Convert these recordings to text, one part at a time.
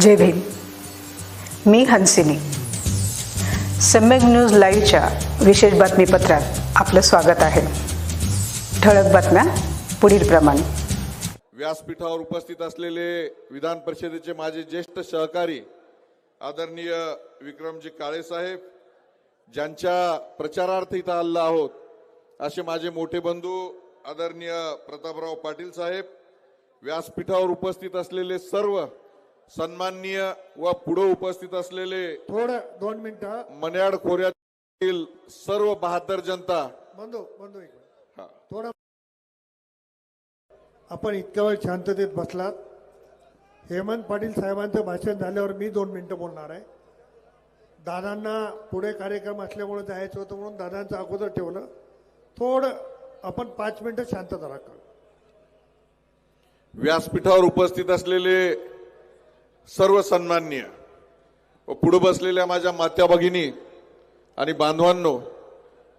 जय भीम मी हंसिनी. सम्यक न्यूज लाईव्हच्या विशेष बातमीपत्रात आपलं स्वागत आहे. ठळक बातम्या पुढील प्रमाणे. व्यासपीठावर उपस्थित असलेले विधान परिषदेचे माझे ज्येष्ठ सहकारी आदरणीय विक्रमजी काळे साहेब ज्यांच्या प्रचारार्थ इथं आलेलो आहोत असे माझे मोठे बंधू आदरणीय प्रतापराव पाटील साहेब व्यासपीठावर उपस्थित असलेले सर्व सन्माननीय व पुढे उपस्थित असलेले थोडं दोन मिनिटं. मन्याड खोऱ्यातील सर्व बहादर जनता. बंधू बंधू. थोडं आपण इतक्या वेळ शांततेत बसलात. हेमंत पाटील साहेबांचं भाषण झाल्यावर मी दोन मिनटं बोलणार आहे. दादांना पुढे कार्यक्रम असल्यामुळे जायचं होतं म्हणून दादांचं अगोदर ठेवलं. थोडं आपण पाच मिनटं शांतता राखा व्यासपीठावर उपस्थित असलेले सर्व सन्माननीय व पुढे बसलेल्या माझ्या मात्या भगिनी आणि बांधवांनो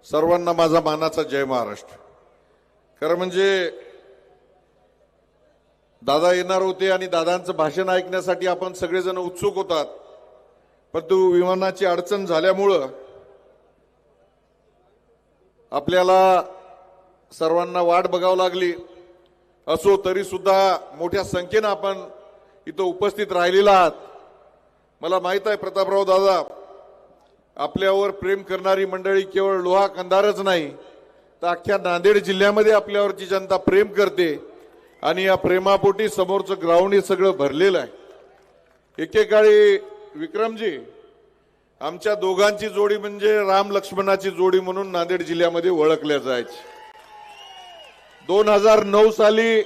सर्वांना माझा मानाचा जय महाराष्ट्र. खरं म्हणजे दादा येणार होते आणि दादांचं भाषण ऐकण्यासाठी आपण सगळेजण उत्सुक होतात. परंतु विमानाची अडचण झाल्यामुळं आपल्याला सर्वांना वाट बघावं लागली. असो तरी सुद्धा मोठ्या संख्येनं आपण इथं उपस्थित राहिलेला आहात. मला माहीत आहे प्रतापराव दादा आपल्यावर प्रेम करणारी मंडळी केवळ लोहा कंधारच नाही तर अख्ख्या नांदेड जिल्ह्यामध्ये आपल्यावरची जनता प्रेम करते. आणि या प्रेमापोटी समोरचं ग्राउंड हे सगळं भरलेलं आहे. एकेकाळी विक्रमजी आमच्या दोघांची जोडी म्हणजे राम लक्ष्मणाची जोडी म्हणून नांदेड जिल्ह्यामध्ये ओळखल्या जायची. दोन हजार नऊ साली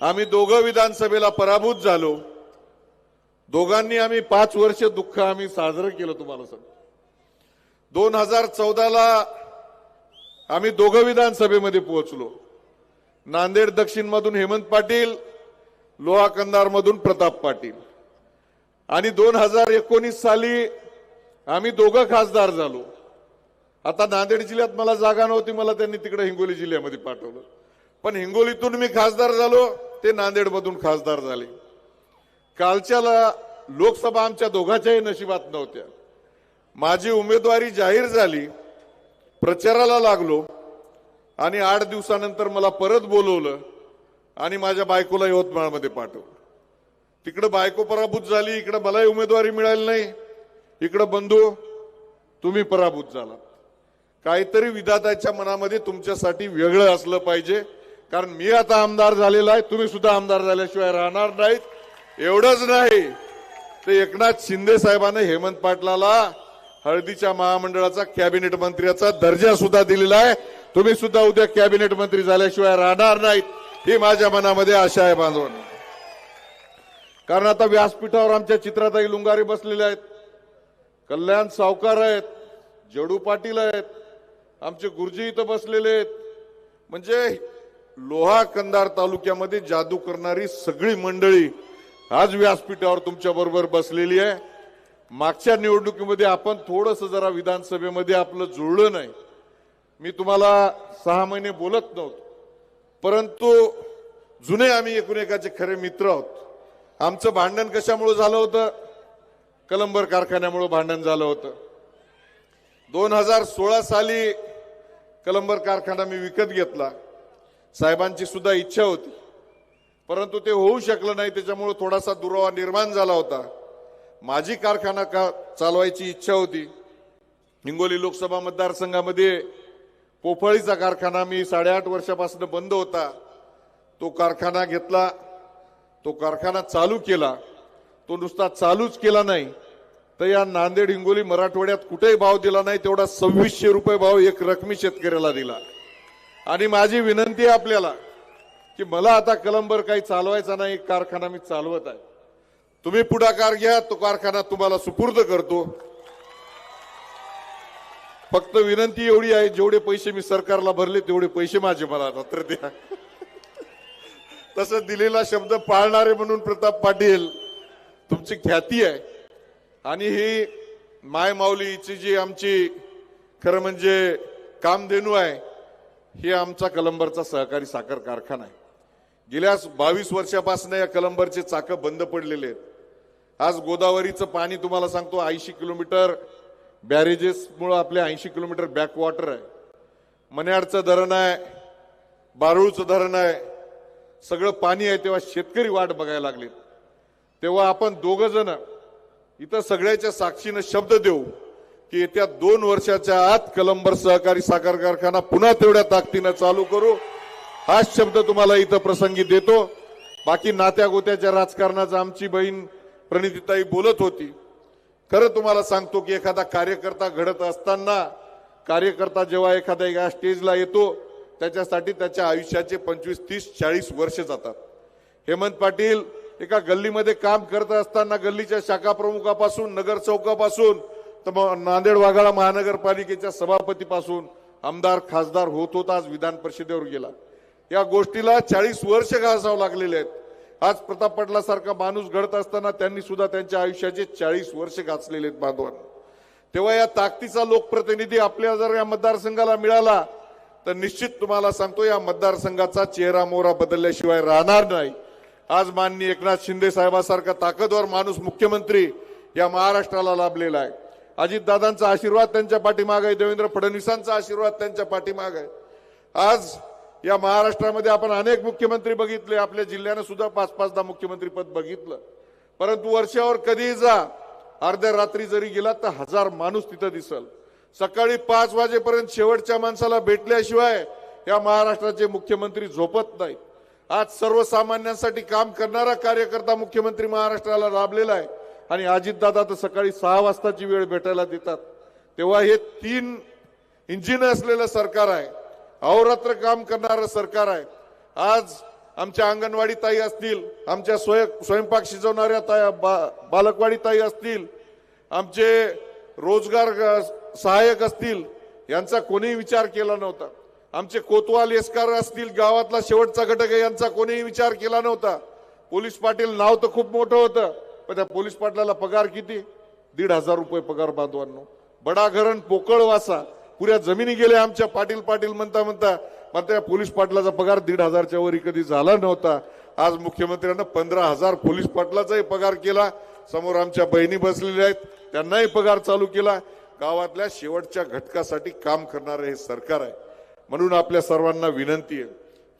आम्ही दोघं विधानसभेला पराभूत झालो. दोघांनी आम्ही पाच वर्ष दुःख आम्ही साजरं केलं तुम्हाला सांग दोन हजार चौदाला आम्ही दोघं विधानसभेमध्ये पोहोचलो. नांदेड दक्षिण मधून हेमंत पाटील लोहा कंदार मधून प्रताप पाटील. आणि दोन हजार एकोणीस साली आम्ही दोघं खासदार झालो. आता नांदेड जिल्ह्यात मला जागा नव्हती मला त्यांनी तिकडे हिंगोली जिल्ह्यामध्ये पाठवलं. पण हिंगोलीतून मी खासदार झालो ते नांदेडमधून खासदार झाले. कालच्याला लोकसभा आमच्या दोघांच्याही नशिबात नव्हत्या. माझी उमेदवारी जाहीर झाली प्रचाराला लागलो. आणि आठ दिवसानंतर मला परत बोलवलं आणि माझ्या बायकोला यवतमाळमध्ये पाठवलं. तिकडं बायको पराभूत झाली इकडं मलाही उमेदवारी मिळाली नाही. इकडं बंधू तुम्ही पराभूत झाला काहीतरी विधाताच्या मनामध्ये तुमच्यासाठी वेगळं असलं पाहिजे. कारण मी आता आमदार झालेला आहे तुम्ही सुद्धा आमदार झाल्याशिवाय राहणार नाहीत. एवढंच नाही. ते एकनाथ शिंदे साहेबांनी हेमंत पाटलाला हळदीच्या महामंडळाचा कॅबिनेट मंत्र्याचा दर्जा सुद्धा दिलेला आहे. तुम्ही सुद्धा उद्या कॅबिनेट मंत्री झाल्याशिवाय राहणार नाहीत ही माझ्या मनामध्ये आशा आहे बांधवांना. कारण आता व्यासपीठावर आमच्या चित्राताई लुंगारे बसलेले आहेत. कल्याण सावकार आहेत जडू पाटील आहेत आमचे गुरुजी इथं बसलेले आहेत. म्हणजे लोहा कंदार तालुक्यामध्ये जादू करणारी सगळी मंडळी आज व्यासपीठावर तुमच्या बरोबर बसलेली आहे. मागच्या निवडणुकीमध्ये आपण थोडस जरा विधानसभेमध्ये आपलं जुळलं नाही. मी तुम्हाला सहा महिने बोलत नव्हतो. परंतु जुने आम्ही एकूण खरे मित्र आहोत. आमचं भांडण कशामुळे झालं होतं? कलंबर कारखान्यामुळे भांडण झालं होतं. दोन हजार सोळा साली कलंबर कारखाना मी विकत घेतला. साहेबांची सुद्धा इच्छा होती. परंतु ते होऊ शकलं नाही त्याच्यामुळं थोडासा दुरावा निर्माण झाला होता. माझी कारखाना का चालवायची इच्छा होती? हिंगोली लोकसभा मतदारसंघामध्ये पोफळीचा कारखाना मी साडेआठ वर्षापासून बंद होता. तो कारखाना घेतला. तो कारखाना चालू केला. तो नुसता चालूच केला नाही. तर या नांदेड हिंगोली मराठवाड्यात कुठेही भाव दिला नाही तेवढा सव्वीसशे रुपये भाव एक रकमी शेतकऱ्याला दिला. आणि माझी विनंती आहे आपल्याला की मला आता कलंबर काही चालवायचा नाही कारखाना मी चालवत आहे. तुम्ही पुढाकार घ्या तो कारखाना तुम्हाला सुपूर्द करतो. फक्त विनंती एवढी आहे जेवढे पैसे मी सरकारला भरले तेवढे पैसे माझे मला मात्र द्या. तसं दिलेला शब्द पाळणारे म्हणून प्रताप पाटील तुमची ख्याती आहे. आणि ही मायमाऊलीची जी आमची खरं म्हणजे कामधेनू आहे हे आमचा कलंबरचा सहकारी साखर कारखाना आहे. गेल्या बावीस वर्षापासून या कलंबरचे चाकं बंद पडलेले आहेत. आज गोदावरीचं पाणी तुम्हाला सांगतो ऐंशी किलोमीटर बॅरेजेसमुळं आपले ऐंशी किलोमीटर बॅकवॉटर आहे. मन्याडचं धरण आहे बारूळचं धरण आहे. सगळं पाणी आहे तेव्हा शेतकरी वाट बघायला लागले तेव्हा आपण दोघं जण इथं सगळ्याच्या साक्षीनं शब्द देऊ की येत्या दोन वर्षाच्या आत कलंबर सहकारी साखर कारखाना पुन्हा तेवढ्या ताकदीनं चालू करू. हाच शब्द तुम्हाला इथं प्रसंगी देतो. बाकी नात्या गोत्याच्या राजकारणाचं आमची बहीण प्रणितीताई बोलत होती. खरं तुम्हाला सांगतो की एखादा कार्यकर्ता घडत असताना कार्यकर्ता जेव्हा एखाद्या या स्टेजला येतो त्याच्यासाठी त्याच्या आयुष्याचे पंचवीस तीस चाळीस वर्ष जातात. हेमंत पाटील एका गल्लीमध्ये काम करत असताना गल्लीच्या शाखा प्रमुखापासून नगर चौकापासून तर मग नांदेड वाघाळा महानगरपालिकेच्या सभापतीपासून आमदार खासदार होत होता आज विधान परिषदेवर गेला. या गोष्टीला चाळीस वर्ष घासावं लागलेले आहेत. आज प्रताप पाटलासारखा माणूस घडत असताना त्यांनी सुद्धा त्यांच्या आयुष्याचे चाळीस वर्ष गाचलेले आहेत बांधवांना. तेव्हा या ताकदीचा लोकप्रतिनिधी आपल्या जर या मतदारसंघाला मिळाला तर निश्चित तुम्हाला सांगतो या मतदारसंघाचा चेहरा मोहरा बदलल्याशिवाय राहणार नाही. आज माननीय एकनाथ शिंदे साहेबासारखा ताकदवर माणूस मुख्यमंत्री या महाराष्ट्राला लाभलेला आहे. अजितदादांचा आशीर्वाद त्यांच्या पाठीमाग आहे देवेंद्र फडणवीसांचा आशीर्वाद त्यांच्या पाठीमाग आहे. आज या महाराष्ट्रामध्ये आपण अनेक मुख्यमंत्री बघितले आपल्या जिल्ह्यानं सुद्धा पाच पाचदा मुख्यमंत्री पद बघितलं. परंतु वर्षावर कधीही जा अर्ध्या रात्री जरी गेला तर हजार माणूस तिथं दिसल. सकाळी पाच वाजेपर्यंत शेवटच्या माणसाला भेटल्याशिवाय या महाराष्ट्राचे मुख्यमंत्री झोपत नाहीत आज सर्वसामान्यांसाठी काम करणारा कार्यकर्ता मुख्यमंत्री महाराष्ट्राला लाभलेला आहे. आणि अजितदादा तर सकाळी सहा वाजताची वेळ भेटायला देतात. तेव्हा हे तीन इंजिन असलेलं सरकार आहे. अहोरात्र काम करणारं सरकार आहे. आज आमच्या अंगणवाडी ताई असतील आमच्या स्वयं स्वयंपाक शिजवणाऱ्या ताई बा- बालकवाडी ताई असतील आमचे रोजगार सहाय्यक असतील यांचा कोणीही विचार केला नव्हता. आमचे कोतवाल येस्कार असतील गावातला शेवटचा घटक आहे यांचा कोणीही विचार केला नव्हता. पोलीस पाटील नाव तर खूप मोठं होतं पण त्या पोलीस पाटलाला पगार किती? दीड हजार रुपये पगार बांधवांनो. बडाघरण पोकळवासा पोकळ वासा पुऱ्या जमिनी गेल्या आमच्या पाटील पाटील म्हणता म्हणता पण त्या पोलीस पाटलाचा पगार दीड हजारच्या वरी कधी झाला नव्हता. आज मुख्यमंत्र्यांना पंधरा हजार पोलीस पाटलाचाही पगार केला. समोर आमच्या बहिणी बसलेल्या आहेत त्यांनाही पगार चालू केला. गावातल्या शेवटच्या घटकासाठी काम करणारे हे सरकार आहे. म्हणून आपल्या सर्वांना विनंती आहे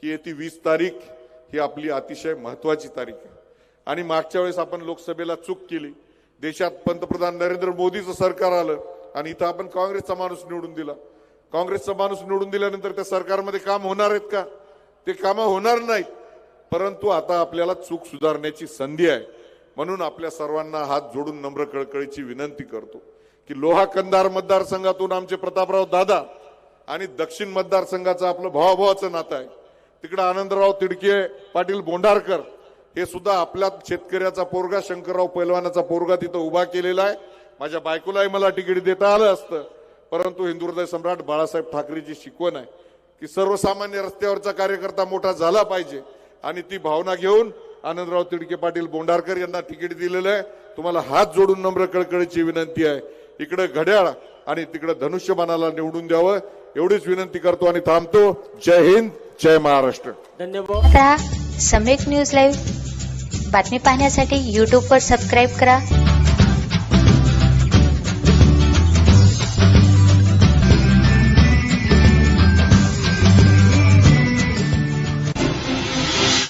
की येती वीस तारीख ही आपली अतिशय महत्वाची तारीख आहे. आणि मागच्या वेळेस आपण लोकसभेला चूक केली. देशात पंतप्रधान नरेंद्र मोदीचं सरकार आलं. आणि इथं आपण काँग्रेसचा माणूस निवडून दिला. काँग्रेसचा माणूस निवडून दिल्यानंतर त्या सरकारमध्ये काम होणार आहेत का? ते कामं होणार नाहीत. परंतु आता आपल्याला चूक सुधारण्याची संधी आहे. म्हणून आपल्या सर्वांना हात जोडून नम्र कळकळीची विनंती करतो की लोहा कंदार मतदारसंघातून आमचे प्रतापराव दादा आणि दक्षिण मतदारसंघाचं आपलं भावाभावाचं नातं आहे. तिकडं आनंदराव तिडके पाटील बोंडारकर हे सुद्धा आपल्या शेतकऱ्याचा पोरगा शंकरराव पैलवानाचा पोरगा तिथं उभा केलेला आहे. माझ्या बायकोलाही मला तिकीट देता आलं असतं. परंतु हिंदुहृदय सम्राट बाळासाहेब ठाकरेची शिकवण आहे की सर्वसामान्य रस्त्यावरचा कार्यकर्ता मोठा झाला पाहिजे. आणि ती भावना घेऊन आनंदराव तिडके पाटील बोंडारकर यांना तिकीट दिलेलं आहे. तुम्हाला हात जोडून नम्र कळकळीची विनंती आहे. इकडे घड्याळ आणि तिकडे धनुष्यबाणाला निवडून द्यावं. एवढीच विनंती करतो आणि थांबतो. जय हिंद जय महाराष्ट्र. धन्यवाद. आता सम्यक न्यूज लाईव्ह बातमी पाहण्यासाठी यूट्यूबवर सबस्क्राईब करा.